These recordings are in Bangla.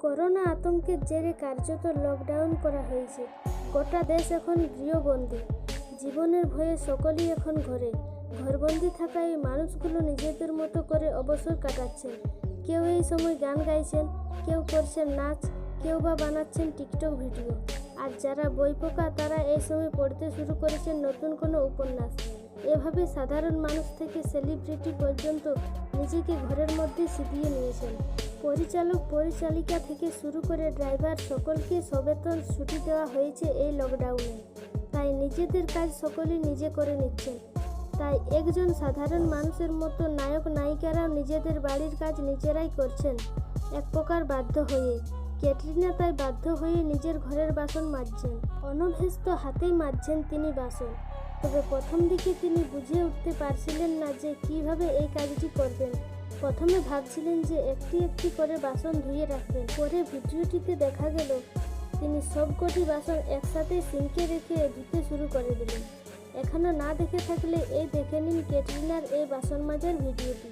করোনা আতঙ্কের জেরে কার্যত লকডাউন করা হয়েছে। গোটা দেশ এখন গৃহবন্দী। জীবনের ভয়ে সকলেই এখন ঘরে। ঘরবন্দি থাকা এই মানুষগুলো নিজেদের মতো করে অবসর কাটাচ্ছেন। কেউ এই সময় গান গাইছেন, কেউ করছেন নাচ, কেউ বা বানাচ্ছেন টিকটক ভিডিও। আর যারা বই পোকা, তারা এই সময় পড়তে শুরু করেছেন নতুন কোনো উপন্যাস। এভাবে সাধারণ মানুষ থেকে সেলিব্রিটি পর্যন্ত নিজেকে ঘরের মধ্যে সিটিয়ে নিয়েছেন। পরিচালক, পরিচালিকা থেকে শুরু করে ড্রাইভার সকলকে সবেতন ছুটি দেওয়া হয়েছে এই লকডাউনে তাই নিজেদের কাজ সকলেই নিজে করে নিচ্ছেন। তাই একজন সাধারণ মানুষের মতো নায়ক, নায়িকারাও নিজেদের বাড়ির কাজ নিজেরাই করছেন। এক প্রকার বাধ্য হয়ে। ক্যাটরিনা তাই বাধ্য হয়ে নিজের ঘরের বাসন মাজছেন। অনভ্যস্ত হাতেই মাজছেন তিনি বাসন। তবে প্রথম দিকে তিনি বুঝে উঠতে পারছিলেন না যে কীভাবে এই কাজটি করবেন। প্রথমে ভাবছিলেন যে একটি একটি করে বাসন ধুয়ে রাখবেন। পরে ভিডিওটিতে দেখা গেল, তিনি সবকটি বাসন একসাথে সিঙ্কে রেখে ধুতে শুরু করে দিলেন। এখনও না দেখে থাকলে এই দেখে নিন ক্যাটরিনার এই বাসন মাজার ভিডিওটি।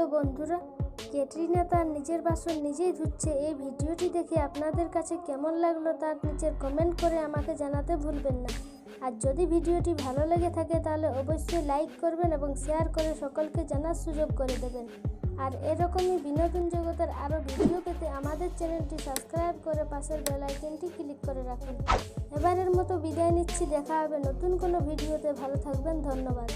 তো বন্ধুরা, ক্যাটরিনা তার নিজের বাসন নিজেই ধুচ্ছে। এই ভিডিওটি দেখে আপনাদের কাছে কেমন লাগল তার নিচের কমেন্ট করে আমাকে জানাতে ভুলবেন না। আর যদি ভিডিওটি ভালো লেগে থাকে তাহলে অবশ্যই লাইক করবেন এবং শেয়ার করে সকলকে জানার সুযোগ করে দেবেন। আর এরকমই বিনোদন জগতের আরও ভিডিও পেতে আমাদের চ্যানেলটি সাবস্ক্রাইব করে পাশের বেল আইকনটি ক্লিক করে রাখুন। এবারের মতো বিদায় নিচ্ছি, দেখা হবে নতুন কোনো ভিডিওতে। ভালো থাকবেন, ধন্যবাদ।